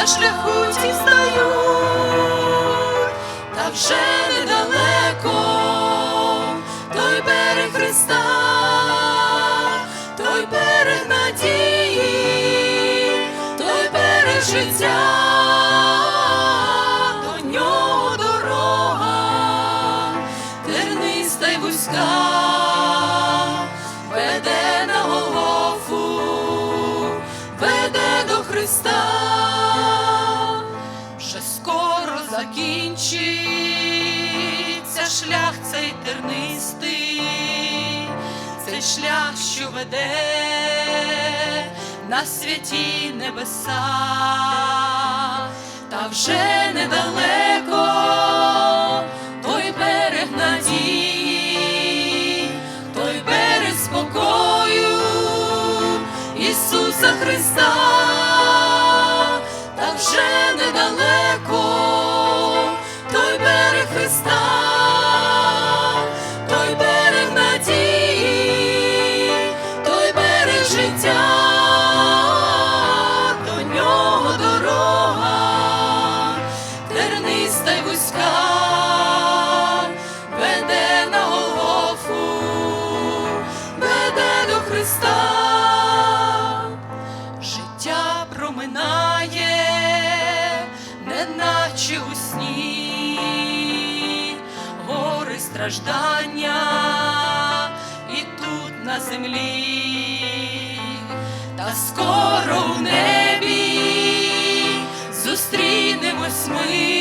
на шляху всі встають, та вже недалеко той берег Христа, той берег надії, той берег життя. Веде на голову, веде до Христа закінчиться шлях цей тернистий, цей шлях, що веде на святі небеса, та вже недалеко той берег той берег Ісуса Христа, проминає, неначе у сні, гори страждання і тут на землі, та скоро в небі зустрінемось ми,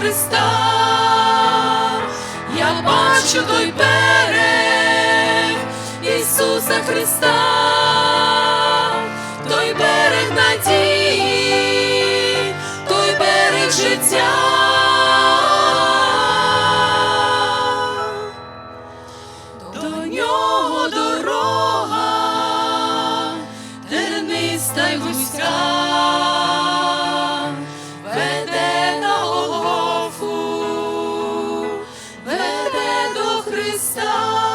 Христа, я бачу той берег Ісуса Христа, той берег надії, той берег життя, до нього дорога, терниста й вузька. Stop.